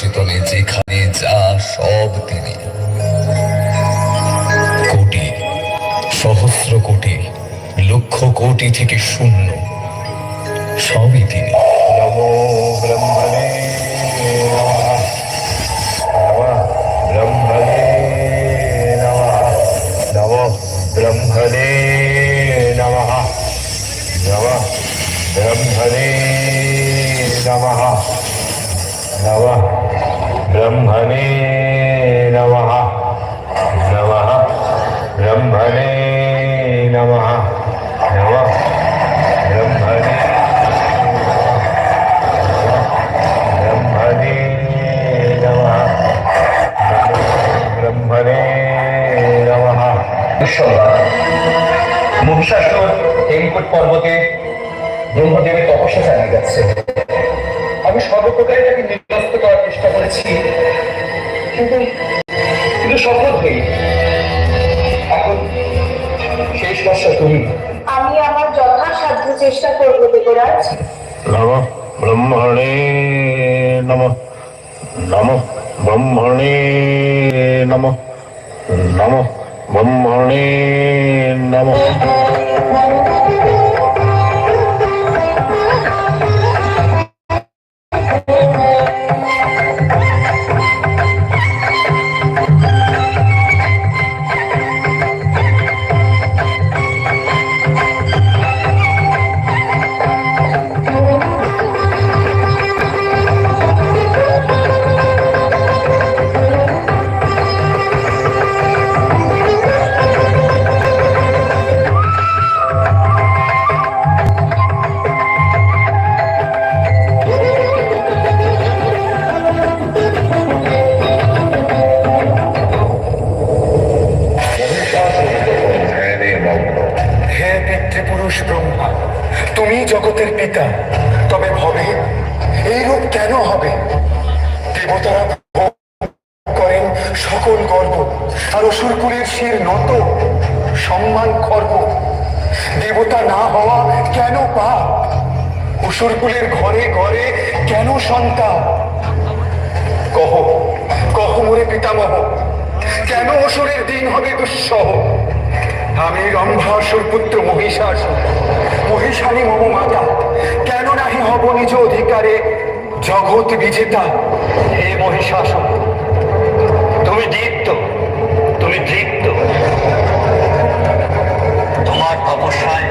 অবচেতনে যেখানে যা, সব তিনি। কোটি, সহস্র কোটি, লক্ষ কোটি থেকে শূন্য, সবই তিনি। নমো নমঃ। নমো নমঃ। নমঃ। নমঃ নমঃ ব্রহ্মণে নমঃ নমঃ ব্রহ্মণে ব্রহ্মণে নমঃ ব্রহ্মণে নমঃ মহিষাসুর হেমকুট পর্বতে ব্রহ্মদেবের তপস্যা চালিয়ে যাচ্ছে আমি সর্বপ্রকারে তাকে নমঃ ব্রহ্মণে নমঃ নমঃ ব্রহ্মণে নমঃ নমঃ ব্রহ্মণে শির সম্মান খর্ব দেবতা না হওয়া কেন পাপ? অসুরকুলের ঘরে ঘরে কেন সন্তান? কহ কহ মোরে পিতামহ, কেন অসুরের দিন হবে দুঃসহ? আমি রম্ভাসুর পুত্র মহিষাসুর। মহিষানী মম মাতা, কেন নাহি হব নিজ অধিকারে জগৎ বিজেতা? হে মহিষাসুর, তুমি দীপ্ত তুমি দীপ্ত। তোমার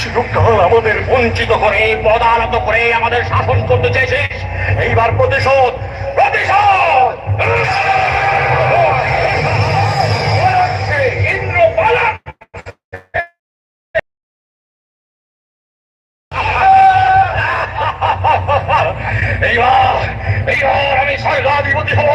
আমাদের, বঞ্চিত করে পদালত করে আমাদের শাসন করতে চাইছিস এইবার প্রতিশোধ প্রতিশোধ! এইবার এইবার আমি সরকার বিপত্তি হব।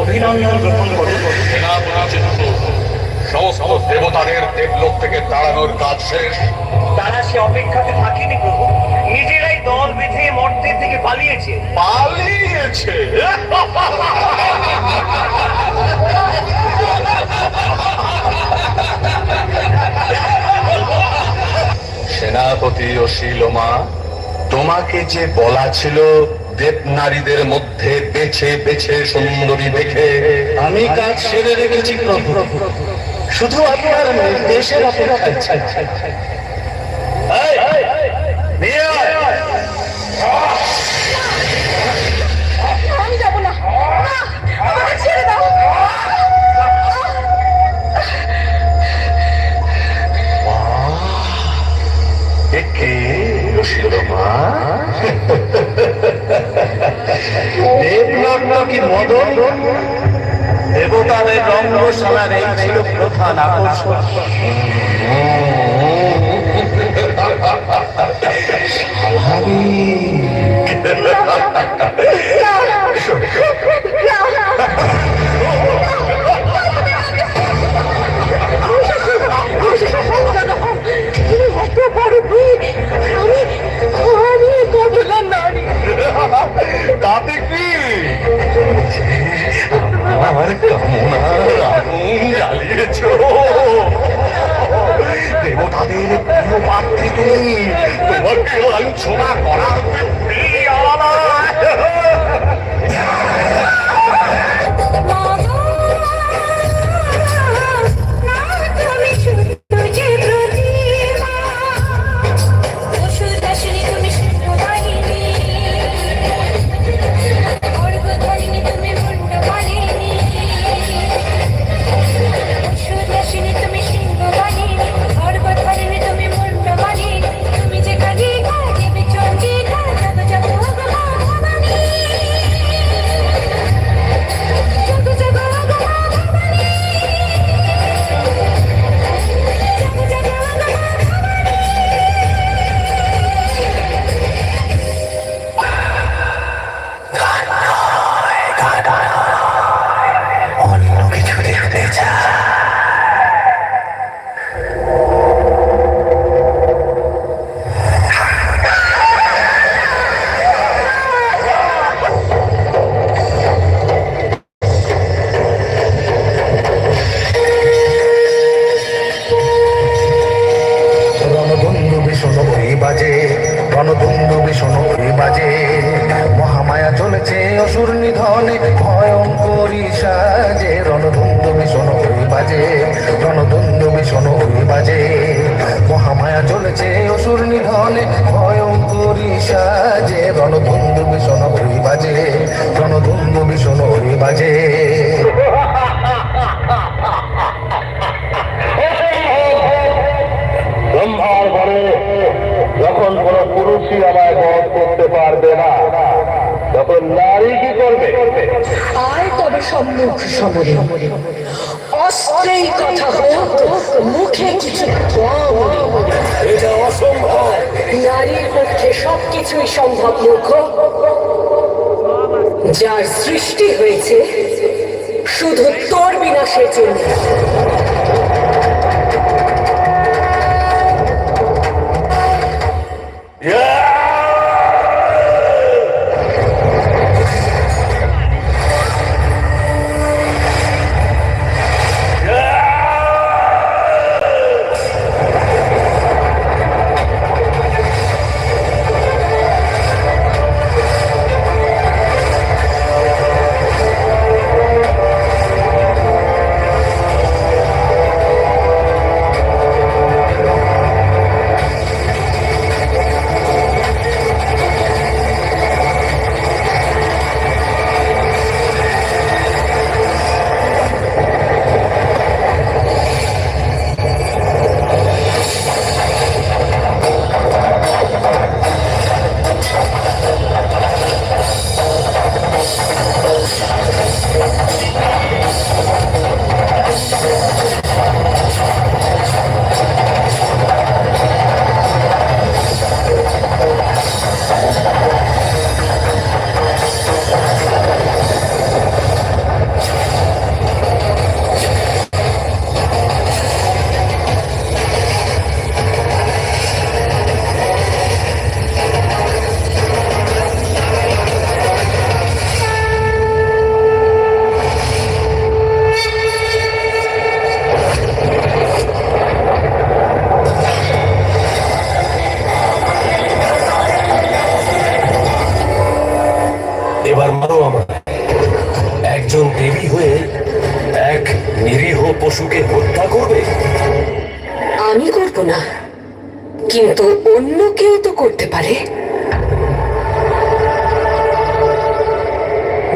অভিনন্দন গ্রহণ চিত্র সমস্ত দেবতাদের দেবলোক থেকে তাড়ানোর কাজ শেষ। তারা সে অপেক্ষাতে থাকেনি প্রভু। নিজেরাই দল বেঁধে মর্তের থেকে পালিয়েছে। পালিয়েছে। সেনাপতি ও শিলমা তোমাকে যে বলা ছিল দেব নারীদের মধ্যে বেছে বেছে সুন্দরী দেখে আমি কাজ সেরে রেখেছি প্রভু। শুধু আপনার নির্দেশের অপেক্ষায় এই, নিয়ে আয়। আমি যাব না। না, আমাকে ছেড়ে দাও। একে শিলমা দেবলগ্ন কি মদন দেবতাদের রঙ্গশালার এই ছিল প্রধান আকর্ষণ। তোমাকে লাঞ্ছনা করার বৃত্তি বাজে রণধন্দু ভীষণ ওই বাজে মহামায়া চলেছে অসুর নিধনে, ভয়ঙ্করী সাজে রণধন্দু ভীষণ ওই বাজে রণধন্দু ভীষণ ওই বাজে মহামায়া চলেছে অসুর নিধনে, ভয়ঙ্করী সাজে রণধন্দু ভীষণ ওই বাজে রণধন্দু ভীষণ ওই বাজে ব্রহ্মার বলে যখন কোন পুরুষই আমায় বধ করতে পারবে না তখন নারী কি করবে? আয় তবে সম্মুখ সমরে। অস্ত্রেই কথা হোক মুখে কিছু এটা অসম্ভব। নারীর পক্ষে সবকিছুই সম্ভব মুখ যার সৃষ্টি হয়েছে শুধু তোর বিনাশের জন্য।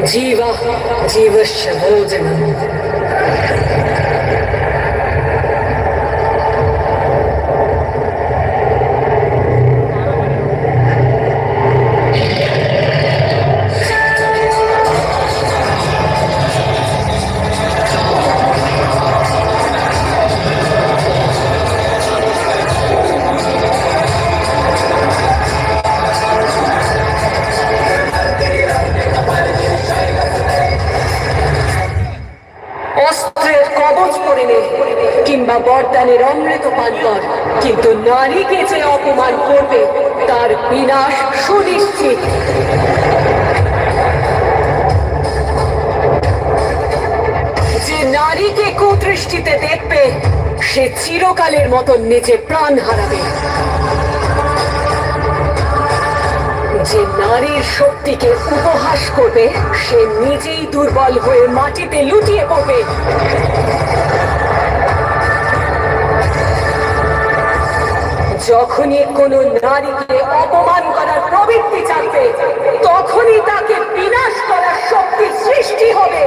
जीवः जीवश्च भोजनम् বরদানের অমৃত পান কর কিন্তু নারীকে যে অপমান করবে, তার বিনাশ সুনিশ্চিত। যে নারীকে কুদৃষ্টিতে দেখবে, সে চিরকালের মতন নিজে প্রাণ হারাবে। যে নারীর শক্তিকে উপহাস করবে, সে নিজেই দুর্বল হয়ে মাটিতে লুটিয়ে পড়বে। যখনই কোন নারীকে অপমান করার প্রবৃত্তি চাইবে তখনই তাকে বিনাশ করার শক্তি সৃষ্টি হবে।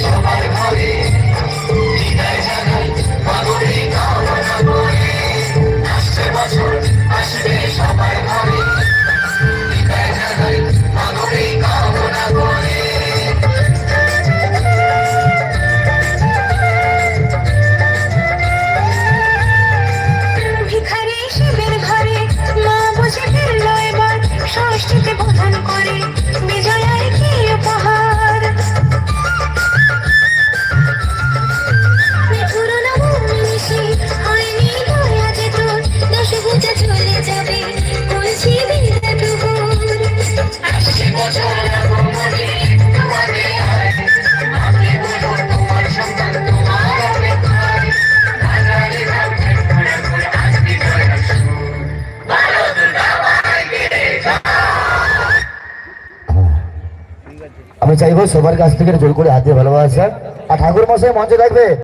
সবার ঘরে চাইব সবার কাছ থেকে জোর করে হাতে ভালোবাসা। আর ঠাকুর মশাই মঞ্চে থাকবে।